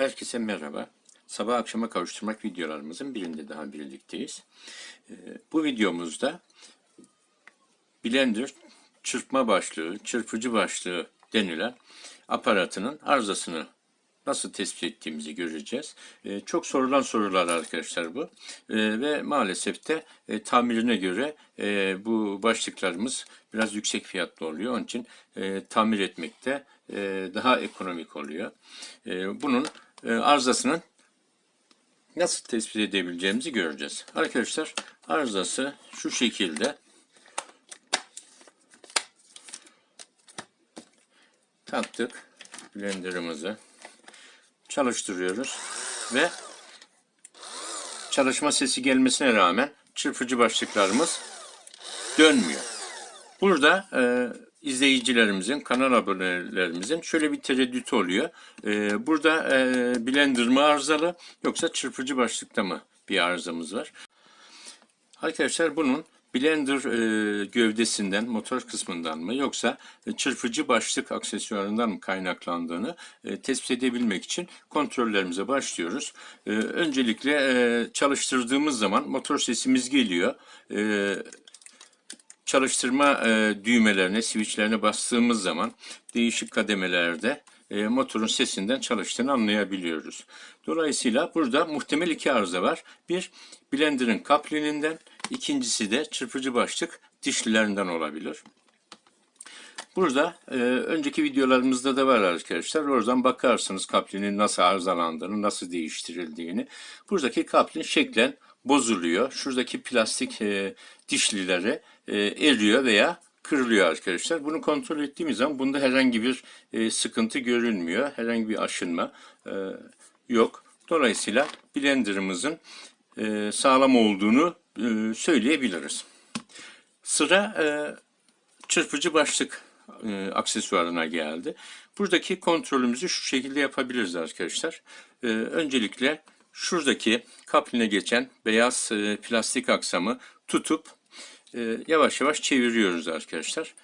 Herkese merhaba. Sabah akşama kavuşturmak videolarımızın birinde daha birlikteyiz. Ee, Bu videomuzda Blender çırpma başlığı, çırpıcı başlığı denilen aparatının arızasını nasıl tespit ettiğimizi göreceğiz. Ee, Çok sorulan sorular arkadaşlar bu. Ee, Ve maalesef de e, tamirine göre e, bu başlıklarımız biraz yüksek fiyatlı oluyor. Onun için e, tamir etmekte e, daha ekonomik oluyor. E, Bunun e, arızasının nasıl tespit edebileceğimizi göreceğiz. Arkadaşlar arızası şu şekilde taktık blenderımızı çalıştırıyoruz ve çalışma sesi gelmesine rağmen çırpıcı başlıklarımız dönmüyor. Burada e, izleyicilerimizin, kanal abonelerimizin şöyle bir tereddütü oluyor. E, burada e, blender mı arızalı yoksa çırpıcı başlıkta mı bir arızamız var? Arkadaşlar bunun blender e, gövdesinden, motor kısmından mı yoksa e, çırpıcı başlık aksesuarından mı kaynaklandığını e, tespit edebilmek için kontrollerimize başlıyoruz. E, öncelikle e, çalıştırdığımız zaman motor sesimiz geliyor. E, çalıştırma e, düğmelerine, switchlerine bastığımız zaman değişik kademelerde e, motorun sesinden çalıştığını anlayabiliyoruz. Dolayısıyla burada muhtemel iki arıza var. Bir, blenderın kaplininden, ikincisi de çırpıcı başlık dişlilerinden olabilir. Burada e, önceki videolarımızda da var arkadaşlar. Oradan bakarsınız kaplinin nasıl arızalandığını, nasıl değiştirildiğini. Buradaki kaplin şeklen bozuluyor. Şuradaki plastik e, dişlileri e, eriyor veya kırılıyor arkadaşlar. Bunu kontrol ettiğimiz zaman bunda herhangi bir e, sıkıntı görünmüyor. Herhangi bir aşınma e, yok. Dolayısıyla blenderımızın e, sağlam olduğunu e, söyleyebiliriz. Sıra e, çırpıcı başlık e, aksesuarına geldi. Buradaki kontrolümüzü şu şekilde yapabiliriz arkadaşlar. Öncelikle şuradaki kapline geçen beyaz plastik aksamı tutup yavaş yavaş çeviriyoruz arkadaşlar.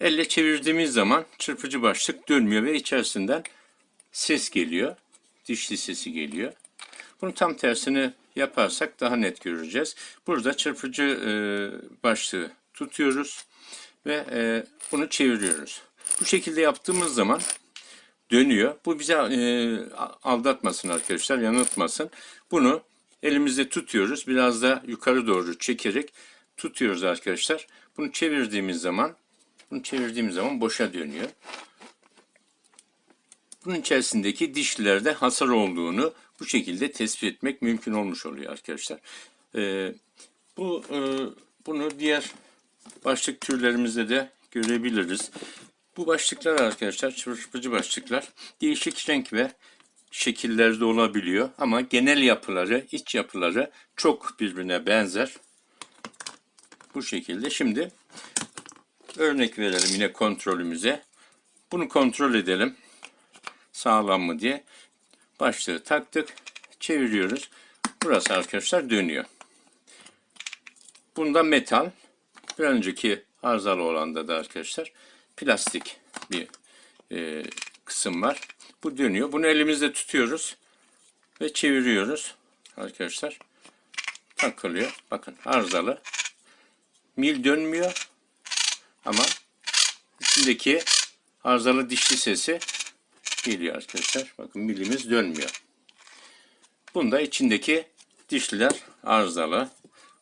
Elle çevirdiğimiz zaman çırpıcı başlık dönmüyor ve içerisinden ses geliyor. Dişli sesi geliyor. Bunu tam tersini yaparsak daha net göreceğiz. Burada çırpıcı e, başlığı tutuyoruz ve e, bunu çeviriyoruz. Bu şekilde yaptığımız zaman dönüyor. Bu bize e, aldatmasın arkadaşlar, yanıltmasın. Bunu elimizde tutuyoruz. Biraz da yukarı doğru çekerek tutuyoruz arkadaşlar. Bunu çevirdiğimiz zaman bunu çevirdiğimiz zaman boşa dönüyor. Bunun içerisindeki dişlilerde hasar olduğunu bu şekilde tespit etmek mümkün olmuş oluyor arkadaşlar. Ee, bu e, bunu diğer başlık türlerimizde de görebiliriz. Bu başlıklar arkadaşlar çırpıcı başlıklar değişik renk ve şekillerde olabiliyor ama genel yapıları, iç yapıları çok birbirine benzer. Bu şekilde. Şimdi örnek verelim yine kontrolümüze. Bunu kontrol edelim. Sağlam mı diye. Başlığı taktık. Çeviriyoruz. Burası arkadaşlar dönüyor. Bunda metal. Bir önceki arızalı olanda da arkadaşlar plastik bir e, kısım var. Bu dönüyor. Bunu elimizde tutuyoruz ve çeviriyoruz arkadaşlar. Takılıyor. Bakın arızalı. Mil dönmüyor ama içindeki arızalı dişli sesi geliyor arkadaşlar. Bakın milimiz dönmüyor. Bunda içindeki dişliler arızalı.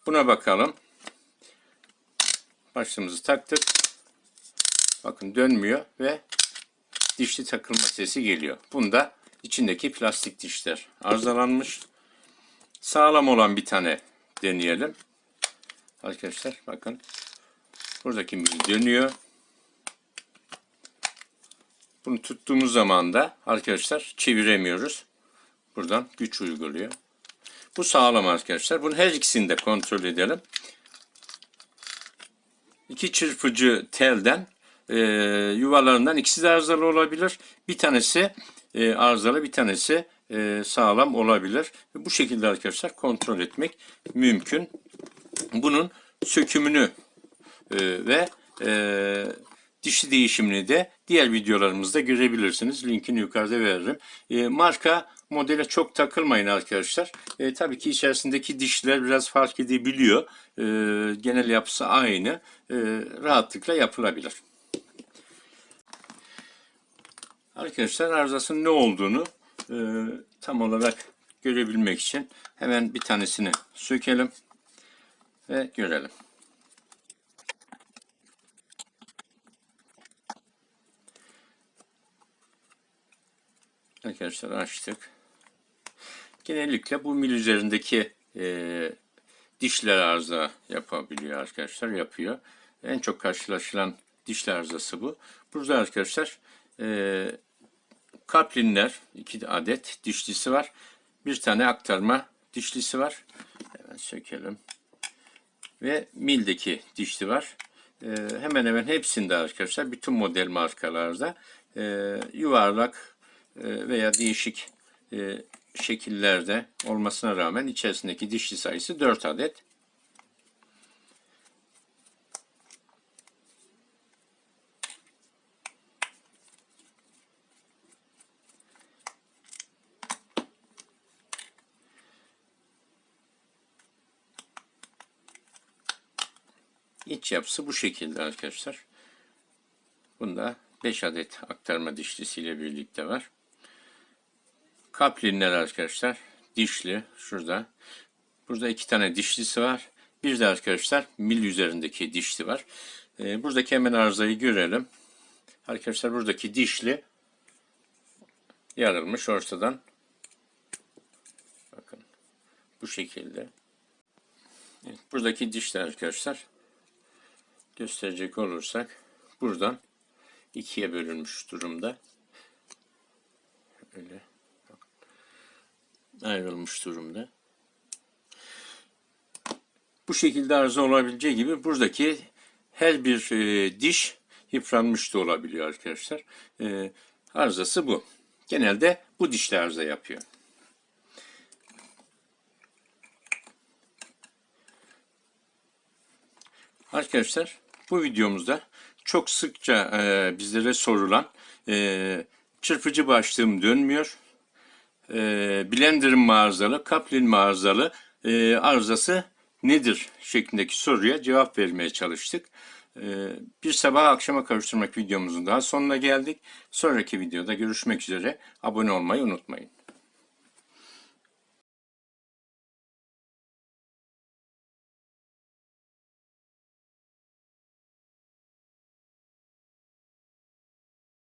Buna bakalım. Başlığımızı taktık. Bakın dönmüyor ve dişli takılma sesi geliyor. Bunda içindeki plastik dişler arızalanmış. Sağlam olan bir tane deneyelim. Arkadaşlar bakın. Buradaki mil dönüyor. Bunu tuttuğumuz zaman da arkadaşlar çeviremiyoruz. Buradan güç uyguluyor. Bu sağlam arkadaşlar. Bunu her ikisini de kontrol edelim. İki çırpıcı telden e, yuvalarından ikisi de arızalı olabilir. Bir tanesi e, arızalı, bir tanesi e, sağlam olabilir. Bu şekilde arkadaşlar kontrol etmek mümkün. Bunun sökümünü e, ve e, dişli değişimini de diğer videolarımızda görebilirsiniz. Linkini yukarıda veririm. E, marka modele çok takılmayın arkadaşlar. E, tabii ki içerisindeki dişler biraz fark edebiliyor. E, genel yapısı aynı. E, rahatlıkla yapılabilir. Arkadaşlar arızasının ne olduğunu e, tam olarak görebilmek için hemen bir tanesini sökelim ve görelim. Arkadaşlar açtık. Genellikle bu mil üzerindeki e, dişler arıza yapabiliyor arkadaşlar. Yapıyor. En çok karşılaşılan dişler arızası bu. Burada arkadaşlar e, kaplinler iki adet dişlisi var. Bir tane aktarma dişlisi var. Hemen sökelim. Ve mildeki dişli var. E, hemen hemen hepsinde arkadaşlar bütün model markalarda e, yuvarlak veya değişik e, şekillerde olmasına rağmen içerisindeki dişli sayısı 4 adet. İç yapısı bu şekilde arkadaşlar. Bunda 5 adet aktarma dişlisiyle birlikte var. Kaplinler arkadaşlar. Dişli şurada. Burada iki tane dişlisi var. Bir de arkadaşlar mil üzerindeki dişli var. Ee, buradaki hemen arızayı görelim. Arkadaşlar buradaki dişli yarılmış ortadan. Bakın bu şekilde. Evet, buradaki dişler arkadaşlar gösterecek olursak buradan ikiye bölünmüş durumda. Öyle ayrılmış durumda. Bu şekilde arıza olabileceği gibi buradaki her bir e, diş yıpranmış da olabiliyor arkadaşlar. E, arızası bu. Genelde bu dişle arıza yapıyor. Arkadaşlar bu videomuzda çok sıkça e, bizlere sorulan e, çırpıcı başlığım dönmüyor. E, Blender'ın mağazalı, Kaplin mağazalı e, arızası nedir şeklindeki soruya cevap vermeye çalıştık. E, bir sabah akşama karıştırmak videomuzun daha sonuna geldik. Sonraki videoda görüşmek üzere. Abone olmayı unutmayın.